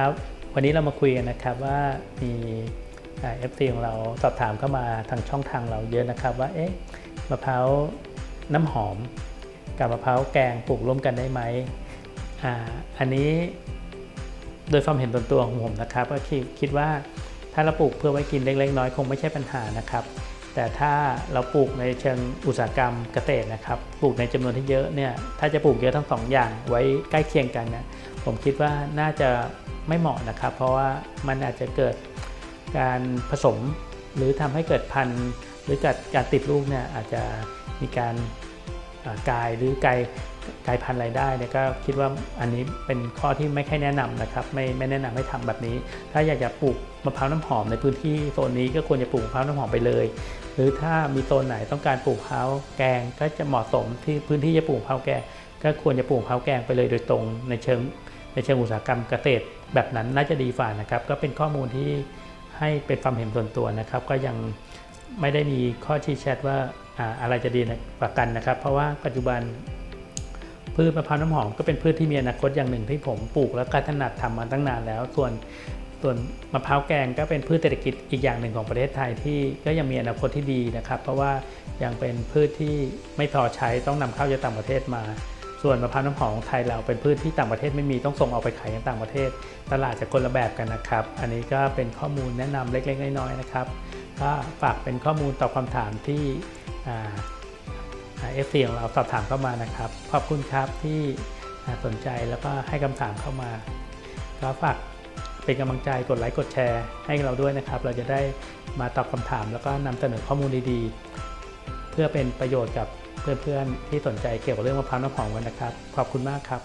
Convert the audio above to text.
ครับ วันนี้เรามาคุยกันนะครับว่ามีเอฟซีของเราสอบถามเข้ามาทางช่องทางเราเยอะนะครับว่าเอ๊ะมะพร้าวน้ำหอม กับมะพร้าวแกงปลูกร่วมกันได้ไหมอ่าอันนี้โดยความเห็นส่วนตัวของผมนะครับก็คิดว่าถ้าเราปลูกเพื่อไว้กินเล็กๆน้อยคงไม่ใช่ปัญหานะครับ แต่ถ้าเราปลูกในเชิงอุตสาหกรรมเกษตรนะครับ ปลูกในจำนวนที่เยอะเนี่ย ถ้าจะปลูกเยอะทั้งสองอย่างไว้ใกล้เคียงกันเนี่ย ผมคิดว่าน่าจะไม่เหมาะนะครับ เพราะว่ามันอาจจะเกิดการผสมหรือทำให้เกิดพันธุ์ หรือเกิดการติดลูกเนี่ยอาจจะมีการ กายหรือกายกายพันธุ์ไรได้เนี่ยก็คิดว่าอันนี้เป็นข้อที่ไม่ค่อยแนะนำนะครับไม่ไม่แนะนำให้ทำแบบนี้ ถ้าอยากจะปลูกมะพร้าวน้ำหอมในพื้นที่โซนนี้ก็ควรจะปลูกมะพร้าวน้ำหอมไปเลย หรือถ้ามีโซนไหนต้องการปลูกมะพร้าวแกงก็จะเหมาะสมที่พื้นที่จะปลูกมะพร้าวแกงก็ควรจะปลูกมะพร้าวแกงไปเลยโดยตรงในเชิงในเชิงอุตสาหกรรมเกษตรแบบนั้นน่าจะดีฝ่านะครับ ก็เป็นข้อมูลที่ให้เป็นความเห็นส่วนตัวนะครับ ก็ยังไม่ได้มีข้อชี้แชทว่า อะไรจะดีกว่ากันนะครับ เพราะว่าปัจจุบันพืชมะพร้าวน้ำหอมก็เป็นพืชที่มีอนาคตอย่างหนึ่งที่ผมปลูกและก็ถนัดทำมาตั้งนานแล้ว ส่วนส่วนมะพร้าวแกงก็เป็นพืชเศรษฐกิจอีกอย่างหนึ่งของประเทศไทยที่ก็ยังมีอนาคตที่ดีนะครับ เพราะว่ายังเป็นพืชที่ไม่พอใช้ต้องนำเข้าจากต่างประเทศมา ส่วนมะพร้าวน้ำหอมของไทยเราเป็นพืชที่ต่างประเทศไม่มีต้องส่งออกไปขายยังต่างประเทศ ตลาดจะคนละแบบกันนะครับ อันนี้ก็เป็นข้อมูลแนะนำเล็กๆน้อยๆนะครับก็ฝากเป็นข้อมูลตอบคำถามที่ เอฟซีของเราสอบถามเข้ามานะครับ ขอบคุณครับที่สนใจแล้วก็ให้คำถามเข้ามาก็ฝากเป็นกำลังใจกดไลค์กดแชร์ให้เราด้วยนะครับ เราจะได้มาตอบคำถาม แล้วก็นำเสนอข้อมูลดีๆ เพื่อเป็นประโยชน์กับเพื่อนๆที่สนใจเกี่ยวกับเรื่องมะพร้าวน้ำหอมกันนะครับ ขอบคุณมากครับ